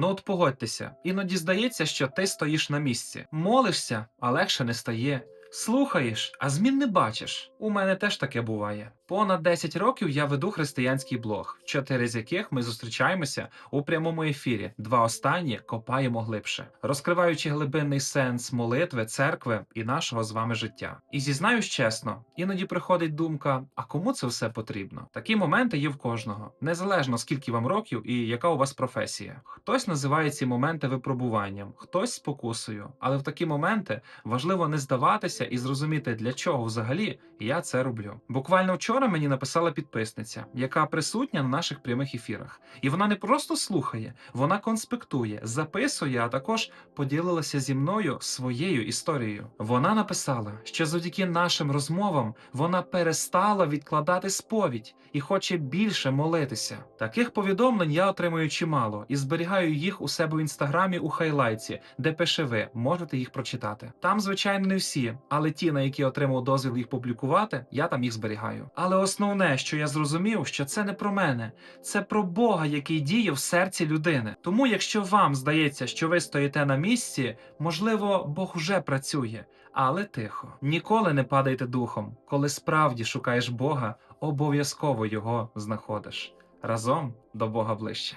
Ну от погодьтеся, іноді здається, що ти стоїш на місці. Молишся, а легше не стає. Слухаєш, а змін не бачиш. У мене теж таке буває. Понад 10 років я веду християнський блог, чотири з яких ми зустрічаємося у прямому ефірі. Два останні копаємо глибше, розкриваючи глибинний сенс молитви, церкви і нашого з вами життя. І зізнаюсь чесно, іноді приходить думка: а кому це все потрібно? Такі моменти є в кожного, незалежно скільки вам років і яка у вас професія. Хтось називає ці моменти випробуванням, хтось спокусою, але в такі моменти важливо не здаватися і зрозуміти, для чого взагалі я це роблю. Буквально вчора мені написала підписниця, яка присутня на наших прямих ефірах, і вона не просто слухає, вона конспектує, записує, а також поділилася зі мною своєю історією. Вона написала, що завдяки нашим розмовам вона перестала відкладати сповідь і хоче більше молитися. Таких повідомлень я отримую чимало і зберігаю їх у себе в інстаграмі у хайлайті, де пише ви, можете їх прочитати. Там, звичайно, не всі, але ті, на які отримав дозвіл їх публікувати, я там їх зберігаю. Але основне, що я зрозумів, що це не про мене, це про Бога, який діє в серці людини. Тому, якщо вам здається, що ви стоїте на місці, можливо, Бог уже працює, але тихо. Ніколи не падайте духом. Коли справді шукаєш Бога, обов'язково його знаходиш. Разом до Бога ближче.